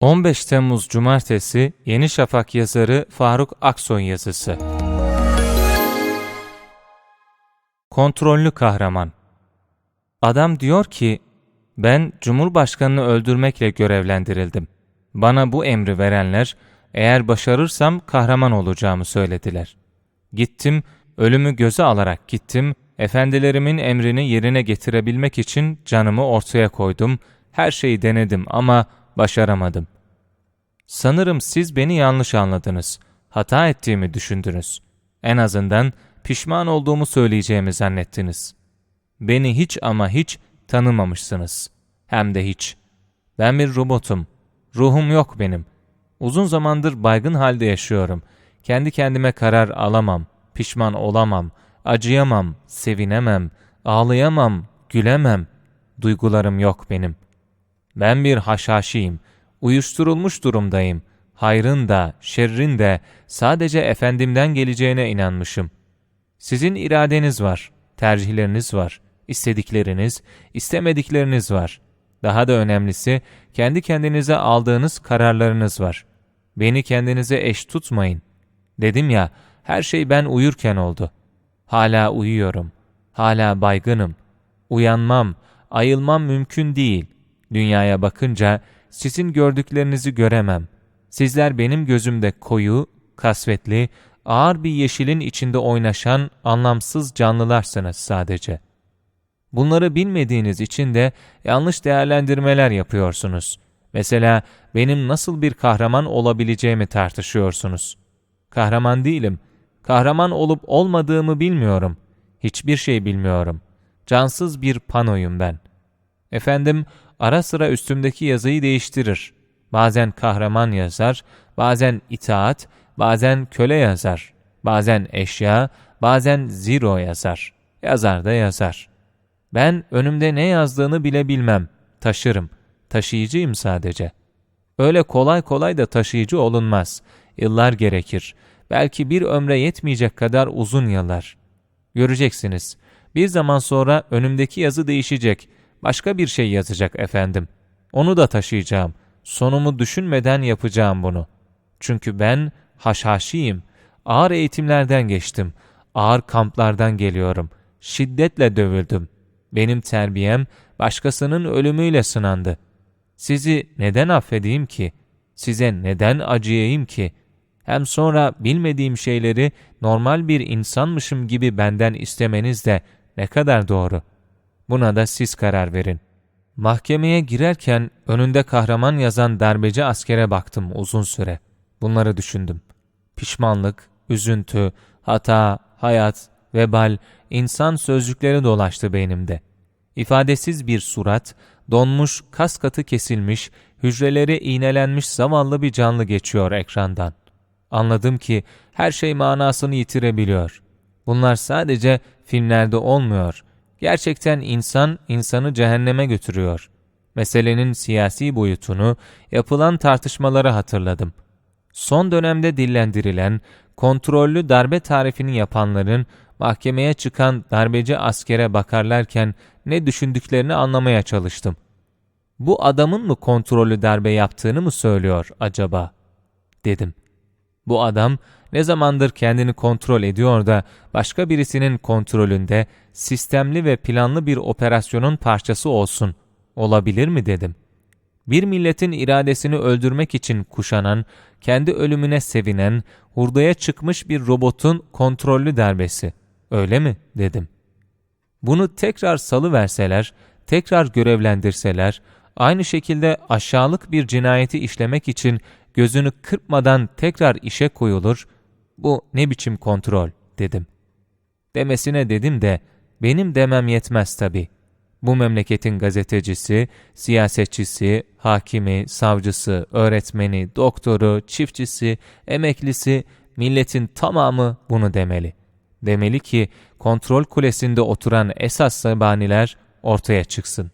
15 Temmuz Cumartesi Yeni Şafak yazarı Faruk Aksoy yazısı. Kontrollü kahraman. Adam diyor ki, ben Cumhurbaşkanını öldürmekle görevlendirildim. Bana bu emri verenler, eğer başarırsam kahraman olacağımı söylediler. Gittim, ölümü göze alarak gittim, efendilerimin emrini yerine getirebilmek için canımı ortaya koydum, her şeyi denedim ama başaramadım. Sanırım siz beni yanlış anladınız. Hata ettiğimi düşündünüz. En azından pişman olduğumu söyleyeceğimi zannettiniz. Beni hiç ama hiç tanımamışsınız. Hem de hiç. Ben bir robotum. Ruhum yok benim. Uzun zamandır baygın halde yaşıyorum. Kendi kendime karar alamam, pişman olamam, acıyamam, sevinemem, ağlayamam, gülemem. Duygularım yok benim. Ben bir haşhaşiyim, uyuşturulmuş durumdayım. Hayrın da, şerrin de sadece Efendimden geleceğine inanmışım. Sizin iradeniz var, tercihleriniz var, istedikleriniz, istemedikleriniz var. Daha da önemlisi, kendi kendinize aldığınız kararlarınız var. Beni kendinize eş tutmayın. Dedim ya, her şey ben uyurken oldu. Hala uyuyorum. Hala baygınım. Uyanmam, ayılmam mümkün değil. Dünyaya bakınca sizin gördüklerinizi göremem. Sizler benim gözümde koyu, kasvetli, ağır bir yeşilin içinde oynaşan anlamsız canlılarsınız sadece. Bunları bilmediğiniz için de yanlış değerlendirmeler yapıyorsunuz. Mesela benim nasıl bir kahraman olabileceğimi tartışıyorsunuz. Kahraman değilim. Kahraman olup olmadığımı bilmiyorum. Hiçbir şey bilmiyorum. Cansız bir panoyum ben. Efendim, ara sıra üstümdeki yazıyı değiştirir. Bazen kahraman yazar, bazen itaat, bazen köle yazar, bazen eşya, bazen zero yazar. Yazar da yazar. Ben önümde ne yazdığını bile bilmem. Taşırım. Taşıyıcıyım sadece. Öyle kolay kolay da taşıyıcı olunmaz. Yıllar gerekir. Belki bir ömre yetmeyecek kadar uzun yıllar. Göreceksiniz. Bir zaman sonra önümdeki yazı değişecek. Başka bir şey yazacak efendim. Onu da taşıyacağım. Sonumu düşünmeden yapacağım bunu. Çünkü ben haşhaşiyim. Ağır eğitimlerden geçtim. Ağır kamplardan geliyorum. Şiddetle dövüldüm. Benim terbiyem başkasının ölümüyle sınandı. Sizi neden affedeyim ki? Size neden acıyayım ki? Hem sonra bilmediğim şeyleri normal bir insanmışım gibi benden istemeniz de ne kadar doğru. Buna da siz karar verin. Mahkemeye girerken önünde kahraman yazan darbeci askere baktım uzun süre. Bunları düşündüm. Pişmanlık, üzüntü, hata, hayat, vebal, insan sözcükleri dolaştı beynimde. İfadesiz bir surat, donmuş, kas katı kesilmiş, hücreleri iğnelenmiş zavallı bir canlı geçiyor ekrandan. Anladım ki her şey manasını yitirebiliyor. Bunlar sadece filmlerde olmuyor. Gerçekten insan insanı cehenneme götürüyor. Meselenin siyasi boyutunu, yapılan tartışmaları hatırladım. Son dönemde dillendirilen, kontrollü darbe tarifini yapanların mahkemeye çıkan darbeci askere bakarlarken ne düşündüklerini anlamaya çalıştım. Bu adamın mı kontrollü darbe yaptığını mı söylüyor acaba? Dedim. Bu adam ne zamandır kendini kontrol ediyor da başka birisinin kontrolünde sistemli ve planlı bir operasyonun parçası olsun. Olabilir mi dedim. Bir milletin iradesini öldürmek için kuşanan, kendi ölümüne sevinen, hurdaya çıkmış bir robotun kontrollü darbesi. Öyle mi? dedim. Bunu tekrar salı verseler, tekrar görevlendirseler, aynı şekilde aşağılık bir cinayeti işlemek için gözünü kırpmadan tekrar işe koyulur, bu ne biçim kontrol dedim. Demesine dedim de benim demem yetmez tabii. Bu memleketin gazetecisi, siyasetçisi, hakimi, savcısı, öğretmeni, doktoru, çiftçisi, emeklisi, milletin tamamı bunu demeli. Demeli ki kontrol kulesinde oturan esas zabaniler ortaya çıksın.